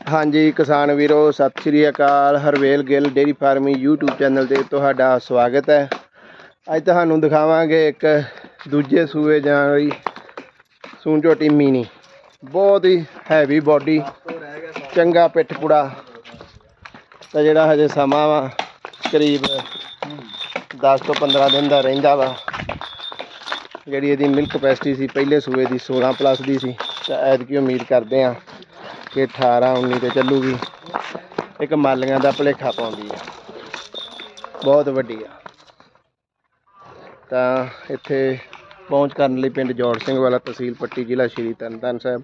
ਹਾਂਜੀ, ਕਿਸਾਨ ਵੀਰੋ, Sat Sri Akal. Harvel Gill dairy farming YouTube channel ਤੇ ਤੁਹਾਡਾ ਸਵਾਗਤ ਹੈ। ਅੱਜ ਤੁਹਾਨੂੰ ਦਿਖਾਵਾਂਗੇ ਇੱਕ ਦੂਜੇ ਸੂਏ ਜਾਣ ਵਾਲੀ ਸੂਨ ਝੋਟੀ ਮੀਨੀ ਬਹੁਤ ਹੀ ਹੈਵੀ ਬਾਡੀ ਚੰਗਾ ਪਿੱਠ ਪੁੜਾ। ਤਾਂ ਜਿਹੜਾ ਹਜੇ ਸਮਾਂ ਵਾ, ਕਰੀਬ 10 ਤੋਂ 15 ਦਿਨ ਦਾ ਰਹਿੰਦਾ ਵਾ। ਜਿਹੜੀ ਇਹਦੀ ਮਿਲਕ ਕਪੈਸਿਟੀ ਸੀ, ਪਹਿਲੇ ਸੂਏ ਦੀ 16 ਪਲੱਸ ਦੀ ਸੀ। ਤਾਂ ਐਤਕੀ ਉਮੀਦ ਕਰਦੇ ਆ ਕਿ 18 19 ਤੇ ਚੱਲੂਗੀ। ਇੱਕ ਮਾਲੀਆਂ ਦਾ ਭਲੇਖਾ ਪਾਉਂਦੀ ਆ। ਬਹੁਤ ਵੱਡੀ ਆ। ਤਾਂ ਇੱਥੇ ਪਹੁੰਚ ਕਰਨ ਲਈ ਪਿੰਡ ਜੋੜ ਸਿੰਘ ਵਾਲਾ ਤਹਿਸੀਲ ਪੱਟੀ ਜ਼ਿਲ੍ਹਾ ਸ਼੍ਰੀ ਤਰਨਤਾਰਨ ਸਾਹਿਬ।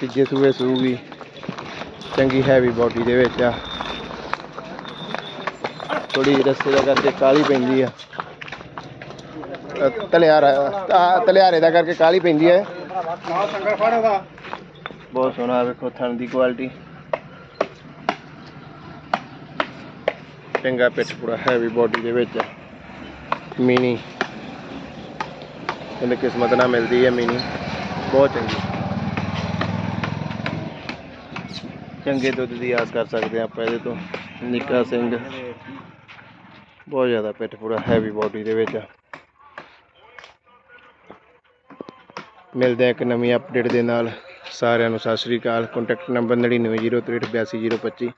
ਤੀਜੇ ਸੂਏ ਸੂਗੀ, ਚੰਗੀ ਹੈਵੀ ਬਾਡੀ ਦੇ ਵਿੱਚ ਆ। ਥੋੜੀ ਰਸਤੇ ਦਾ ਕਰਕੇ ਕਾਲੀ ਪੈਂਦੀ ਆ। ਤਲਿਆਰਾ ਤਲਿਆਰੇ ਦਾ ਕਰਕੇ ਕਾਲੀ ਪੈਂਦੀ ਹੈ ਬਹੁਤ ਸੋਹਣਾ ਵੇਖੋ, ਥਣ ਦੀ ਕੁਆਲਿਟੀ ਚੰਗਾ ਪਿੱਠ ਪੂਰਾ ਹੈਵੀ ਬਾਡੀ ਦੇ ਵਿੱਚ। ਮਿਨੀ। ਇਹਨੇ ਕਿਸਮਤ ਨਾਲ ਮਿਲਦੀ ਹੈ ਮਿਨੀ। ਬਹੁਤ ਚੰਗੀ। ਚੰਗੇ ਦੁੱਧ ਦੀ ਆਸ ਕਰ ਸਕਦੇ ਹਾਂ ਆਪਾਂ ਇਹਦੇ ਤੋਂ। ਨਿੱਕਾ ਸਿੰਘ। ਬਹੁਤ ਜ਼ਿਆਦਾ ਪਿੱਠ ਪੂਰਾ ਹੈਵੀ ਬਾਡੀ ਦੇ ਵਿੱਚ। ਮਿਲਦੇ ਹਾਂ ਇੱਕ ਨਵੀਂ ਅਪਡੇਟ ਦੇ ਨਾਲ। ਸਾਰਿਆਂ ਨੂੰ ਸਤਿ ਸ੍ਰੀ ਅਕਾਲ। Contact number 9903828025